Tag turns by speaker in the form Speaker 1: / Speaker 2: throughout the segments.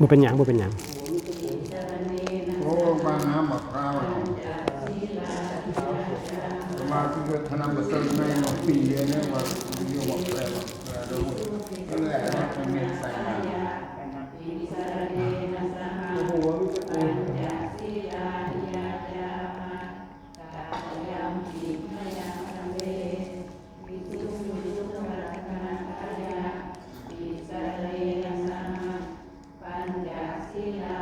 Speaker 1: บ่
Speaker 2: เป็นหยังบ่เป็นหยัง
Speaker 3: โอ้บางน้ำมะพร้าวมาที่ธนบัตรในปีเนี่ยว่าอยู่หมดแล้วแล้ว
Speaker 1: Yeah.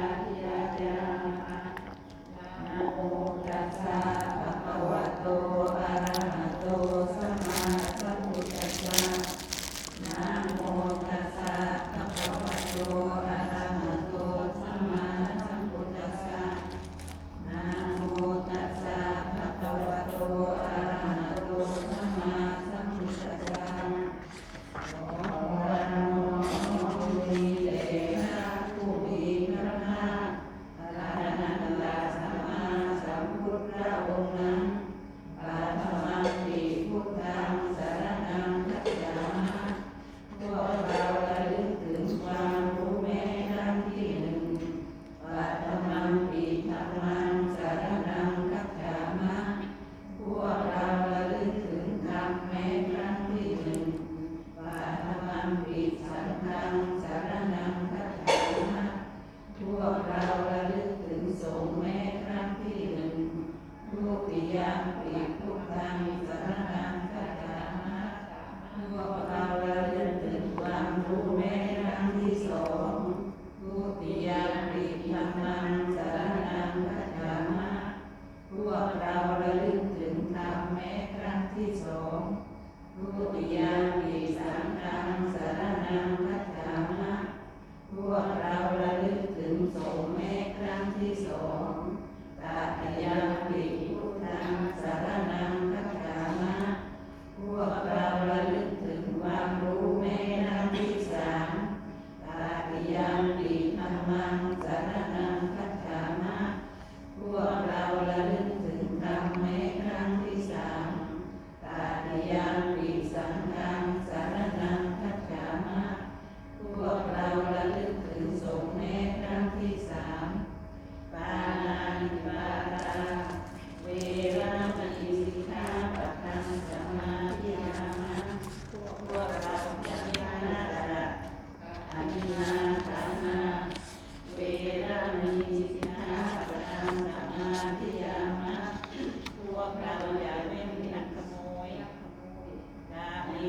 Speaker 1: kemudian disangkang sarana.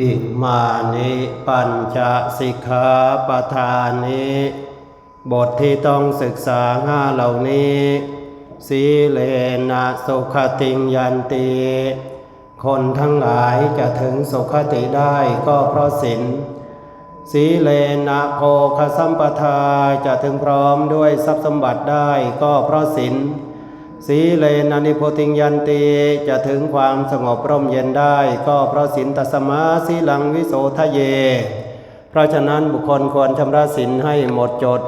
Speaker 2: อิมานิปัญจสิกขาปทานิบทที่ต้องศึกษาห้าเหล่านี้ สีเลนะสุขติงยันติคนทั้งหลายจะถึงสุขติได้ก็เพราะศีลสีเลนะโภคสัมปทาจะถึงพร้อมด้วยทรัพย์สมบัติได้ก็เพราะศีล สีเลนะนิโพติงยันตีจะถึงความสงบร่มเย็นได้ ก็เพราะศีลตัสมาสีลังวิโสทะเย เพราะฉะนั้นบุคคลควรชำระศีลให้หมดจด